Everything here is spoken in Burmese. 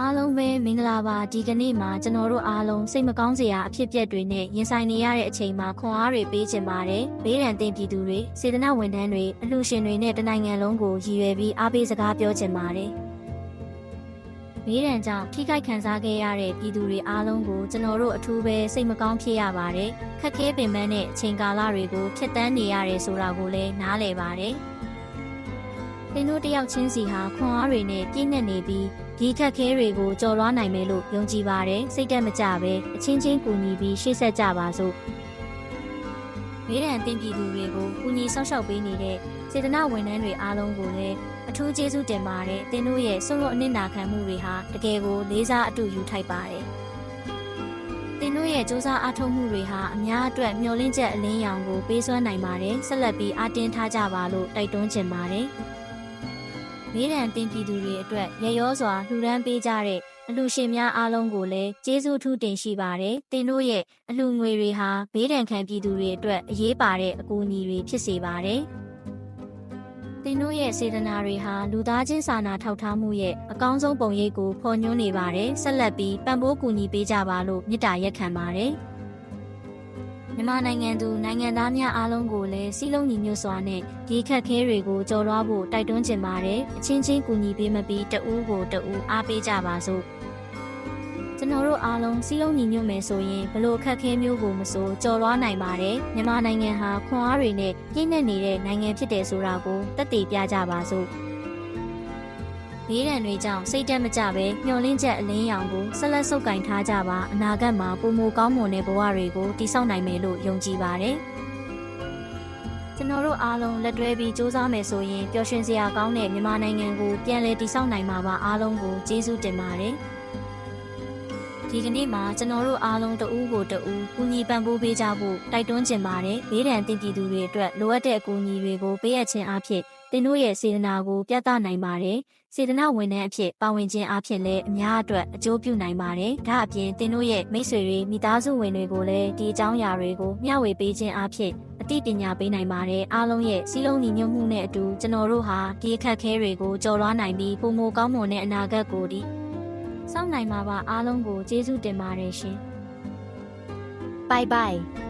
အားလုံးပဲမင်္ဂလာပါဒီကနေ့မှာကျွန်တော်တို့အားလုံးစိတ်မကောင်းစရာအဖြစ်အပျက်တွေနဲ့ရင်ဆိုင်နေရတဲ့အချိန်မှာခွန်အားတွေပေးချင်ပါတယ်ဘေးရန်တင်ပြည်သူတွေစေတနာဝန်ထမ်းတွေအလှူရှင်တွေနဲ့တနိုင်ငံလုံးကိုရည်ရွယ်ပြီးအားပေးစကားပြောချင်ပါတယ်ဘေးရန်ကြောင့်ထိခိုက်ခံစားခဲ့ရတဲ့ပြည်သူတွေအားလုံးကိုကျွန်တော်တို့အထူးပဲစိတ်မကောင်းဖြစ်ရပါတယ်ခက်ခဲပင်ပန်းတဲ့အချိန်ကာလတွေကိုဖြတ်တန်းနေရတယ်ဆိုတာကိုလည်းနားလည်ပါတယ် သင်တို့တယောက်ချင်းစီဟာခွန်အားတွေနဲ့ပြည့်ညက်နေပြီးဒီခက်ခဲတွေကိုကြော်လွှားနိုင်မယ်လို့ယုံကြည်ပါတယ်စိတ်တက်မကြပဲအချင်းချင်းကူညီပြီးရှေ့ဆက်ကြပါစို့ဘေးရန်တင်ပြည်သူတွေကိုကူညီဆောက်ရှောက်ပေးနေတဲ့စေတနာဝန်ထမ်းတွေအားလုံးကိုလည်းအထူးကျေးဇူးတင်ပါတယ်သင်တို့ရဲ့ဆုံးလို့အနစ်နာခံမှုတွေဟာတကယ်ကိုလေးစားအတူယူထိုက်ပါတယ်သင်တို့ရဲ့စ조사အားထုတ်မှုတွေဟာအများအတွက်မျှော်လင့်ချက်အလင်းရောင်ကိုပေးစွမ်းနိုင်ပါတယ်ဆက်လက်ပြီးအားတင်းထားကြပါလို့တိုက်တွန်းချင်ပါတယ် မိရန်တင်ပြည်သူတွေအတွက်ရရောစွာလှူဒန်းပေးကြတဲ့အလှူရှင်များအားလုံးကိုလည်းကျေးဇူးထူးတင်ရှိပါတယ်။တင်တို့ရဲ့အလှူငွေတွေဟာဘေးဒဏ်ခံပြည်သူတွေအတွက်အရေးပါတဲ့အကူအညီတွေဖြစ်စေပါတယ်။တင်တို့ရဲ့စေတနာတွေဟာလူသားချင်းစာနာထောက်ထားမှုရဲ့အကောင်းဆုံးပုံရိပ်ကိုဖော်ညွှန်းနေပါတယ်။ဆက်လက်ပြီးပံ့ပိုးကူညီပေးကြပါလို့မေတ္တာရက်ခံပါတယ်။ မြန်မာနိုင်ငံသူနိုင်ငံသားများအားလုံးကိုလည်းစီးလုံးညီညွတ်စွာနဲ့ဒီခက်ခဲတွေကိုကြော်လွှားဖို့တိုက်တွန်းချင်ပါတယ်။အချင်းချင်းကူညီပေးမပြီးတဦးကိုတဦးအားပေးကြပါစို့။ကျွန်တော်တို့အားလုံးစီးလုံးညီညွတ်မယ်ဆိုရင်ဘလို့ခက်ခဲမျိုးကိုမဆိုကြော်လွှားနိုင်ပါတယ်။မြန်မာနိုင်ငံဟာခွန်အားတွေနဲ့ပြည့်နှက်နေတဲ့နိုင်ငံဖြစ်တယ်ဆိုတာကိုသက်သေပြကြပါစို့။ ဘေးရန်တွေကြောင့်စိတ်တက်မကြပဲမျောလင်းချက်အလင်းရောင်ကိုဆက်လက်ဆုပ်ကင်ထားကြပါအနာဂတ်မှာပုံမကောင်းမွန်တဲ့ဘဝတွေကိုတည်ဆောက်နိုင်မယ်လို့ယုံကြည်ပါတယ်။ကျွန်တော်တို့အားလုံးလက်တွဲပြီးစူးစမ်းမယ်ဆိုရင်ပျော်ရွှင်စရာကောင်းတဲ့မြန်မာနိုင်ငံကိုပြန်လည်တည်ဆောက်နိုင်မှာပါအားလုံးကိုကျေးဇူးတင်ပါတယ်။ ဒီကနေ့မှာကျွန်တော်တို့အားလုံးတဦးကိုတဦးကူညီပံ့ပိုးပေးကြဖို့တိုက်တွန်းချင်ပါတယ်။ဘေးဒဏ်တင်ပြည်သူတွေအတွက်လိုအပ်တဲ့အကူအညီတွေကိုပေးအပ်ခြင်းအဖြစ်တင်တို့ရဲ့စေတနာကိုပြသနိုင်ပါတယ်။စေတနာဝန်ထမ်းအဖြစ်ပါဝင်ခြင်းအဖြစ်လည်းအများအတွက်အကျိုးပြုနိုင်ပါတယ်။ဒါအပြင်တင်တို့ရဲ့မိတ်ဆွေတွေမိသားစုဝင်တွေကိုလည်းဒီအကြောင်းအရာတွေကိုမျှဝေပေးခြင်းအဖြစ်အသိပညာပေးနိုင်ပါတယ်။အားလုံးရဲ့စီးလုံးညီညွတ်မှုနဲ့အတူကျွန်တော်တို့ဟာဒီအခက်အခဲတွေကိုကျော်လွှားနိုင်ပြီးပုံမကောင်းမွန်တဲ့အနာဂတ်ကိုဒီ စောင့်နိုင်မှာပါအားလုံးကိုကျေးဇူးတင်ပါတယ်ရှင်။ Bye bye